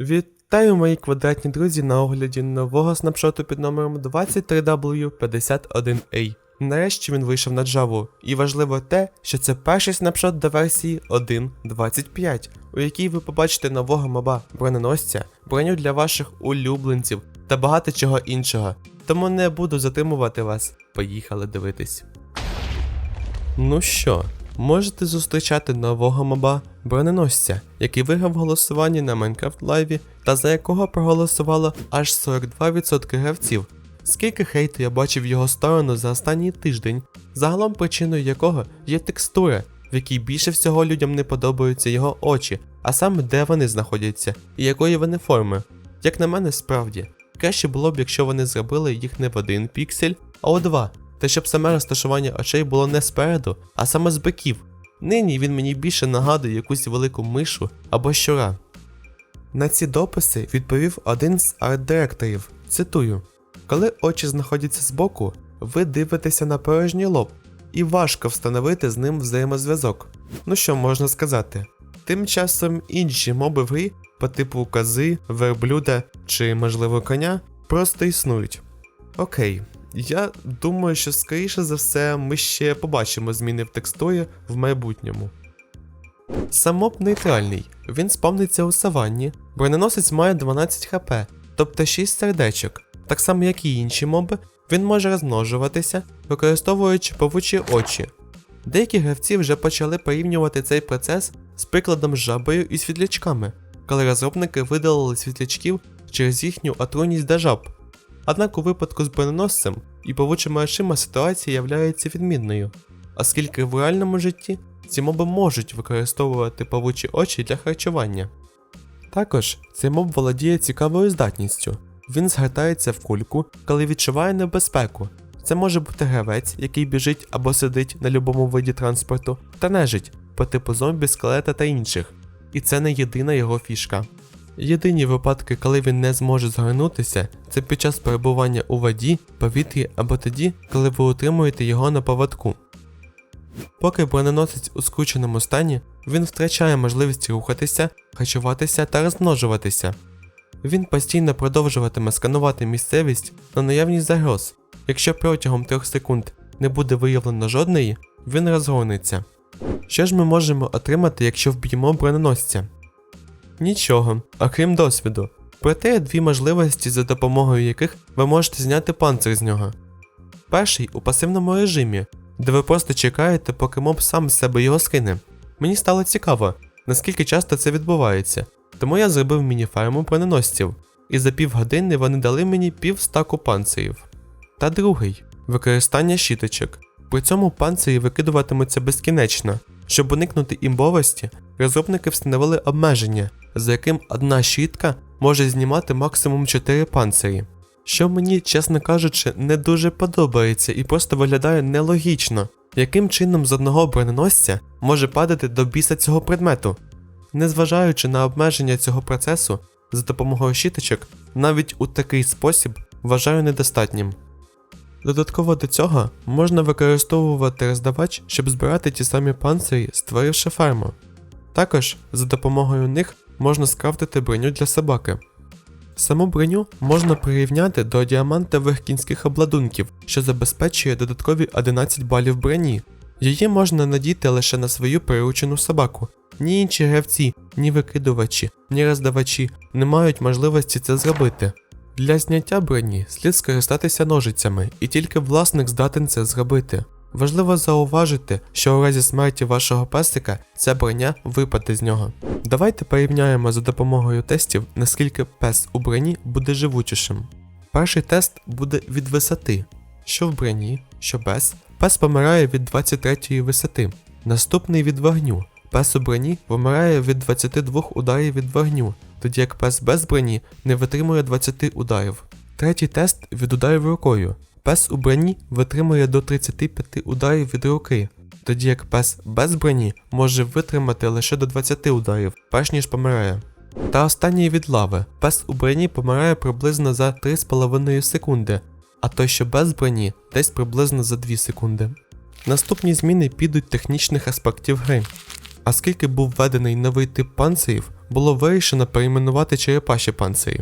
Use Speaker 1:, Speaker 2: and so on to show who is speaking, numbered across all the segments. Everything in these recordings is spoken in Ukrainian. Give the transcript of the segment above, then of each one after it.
Speaker 1: Вітаю мої квадратні друзі на огляді нового снапшоту під номером 23W51A. Нарешті він вийшов на Java, і важливо те, що це перший снапшот до версії 1.25, у якій ви побачите нового моба броненосця, броню для ваших улюбленців та багато чого іншого. Тому не буду затримувати вас. Поїхали дивитись. Ну що, можете зустрічати нового моба броненосця, який виграв голосування на Minecraft Live та за якого проголосувало аж 42% гравців. Скільки хейту я бачив його сторону за останній тиждень, загалом причиною якого є текстура, в якій більше всього людям не подобаються його очі, а саме де вони знаходяться і якої вони форми. Як на мене, справді, краще було б, якщо вони зробили їх не в один піксель, а у два, та щоб саме розташування очей було не спереду, а саме з боків. Нині він мені більше нагадує якусь велику мишу або щура. На ці дописи відповів один з арт-директорів. Цитую: Коли очі знаходяться збоку, ви дивитеся на порожній лоб, і важко встановити з ним взаємозв'язок. Ну що можна сказати? Тим часом інші моби в грі по типу кози, верблюда чи, можливо, коня просто існують. Окей, я думаю, що скоріше за все ми ще побачимо зміни в текстурі в майбутньому. Самоб нейтральний, він спавниться у саванні, броненосець має 12 хп, тобто 6 сердечок. Так само як і інші моби, він може розмножуватися, використовуючи павучі очі. Деякі гравці вже почали порівнювати цей процес з прикладом з жабою і світлячками, коли розробники видалили світлячків через їхню отруйність до жаб. Однак у випадку з броненосцем і павучими очима ситуація являється відмінною, оскільки в реальному житті ці моби можуть використовувати павучі очі для харчування. Також цей моб володіє цікавою здатністю. Він згортається в кульку, коли відчуває небезпеку. Це може бути гравець, який біжить або сидить на любому виді транспорту, та нежить по типу зомбі, скелета та інших. І це не єдина його фішка. Єдині випадки, коли він не зможе згорнутися, це під час перебування у воді, повітрі або тоді, коли ви утримуєте його на поводку. Поки броненосець у скрученому стані, він втрачає можливість рухатися, харчуватися та розмножуватися. Він постійно продовжуватиме сканувати місцевість на наявність загроз. Якщо протягом 3 секунд не буде виявлено жодної, він розгониться. Що ж ми можемо отримати, якщо вб'ємо броненосця? Нічого, окрім досвіду. Проте є дві можливості, за допомогою яких ви можете зняти панцир з нього. Перший у пасивному режимі, де ви просто чекаєте, поки моб сам з себе його скине. Мені стало цікаво, наскільки часто це відбувається, тому я зробив міні-фарму броненосців, і за півгодини вони дали мені пів стаку панцирів. Та другий використання щіточок. При цьому панцирі викидуватимуться безкінечно. Щоб уникнути імбовості, розробники встановили обмеження, за яким одна щітка може знімати максимум 4 панцирі. Що мені, чесно кажучи, не дуже подобається і просто виглядає нелогічно, яким чином з одного броненосця може падати до біса цього предмету. Незважаючи на обмеження цього процесу, за допомогою щіточок, навіть у такий спосіб вважаю недостатнім. Додатково до цього можна використовувати роздавач, щоб збирати ті самі панцирі, створивши ферму. Також за допомогою них можна скрафтити броню для собаки. Саму броню можна прирівняти до діамантових кінських обладунків, що забезпечує додаткові 11 балів броні. Її можна надіти лише на свою приручену собаку. Ні інші гравці, ні викидувачі, ні роздавачі не мають можливості це зробити. Для зняття броні слід скористатися ножицями, і тільки власник здатен це зробити. Важливо зауважити, що у разі смерті вашого песика ця броня випаде з нього. Давайте порівняємо за допомогою тестів, наскільки пес у броні буде живучішим. Перший тест буде від висоти. Що в броні, що без, пес помирає від 23 висоти. Наступний від вогню. Пес у броні помирає від 22 ударів від вогню, тоді як пес без броні не витримує 20 ударів. Третій тест від ударів рукою. Пес у броні витримує до 35 ударів від руки, тоді як пес без броні може витримати лише до 20 ударів, перш ніж помирає. Та останній від лави. Пес у броні помирає приблизно за 3,5 секунди, а той, що без броні, десь приблизно за 2 секунди. Наступні зміни підуть технічних аспектів гри. А скільки був введений новий тип панцирів, було вирішено перейменувати черепаші панцирі.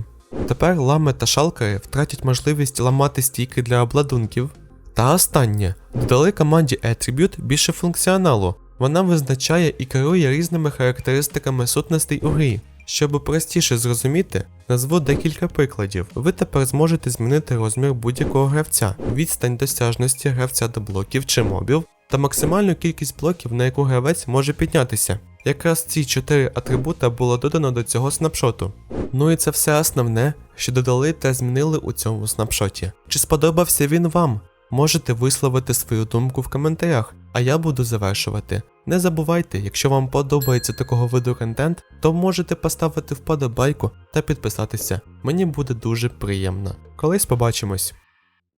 Speaker 1: Тепер лами та шалкери втратять можливість ламати стійки для обладунків. Та останнє додали команді Attribute більше функціоналу. Вона визначає і керує різними характеристиками сутностей у грі. Щоб простіше зрозуміти, назву декілька прикладів. Ви тепер зможете змінити розмір будь-якого гравця, відстань досяжності гравця до блоків чи мобів, та максимальну кількість блоків, на яку гравець може піднятися. Якраз ці чотири атрибута було додано до цього снапшоту. Ну і це все основне, що додали та змінили у цьому снапшоті. Чи сподобався він вам? Можете висловити свою думку в коментарях, а я буду завершувати. Не забувайте, якщо вам подобається такого виду контент, то можете поставити вподобайку та підписатися. Мені буде дуже приємно. Колись побачимось.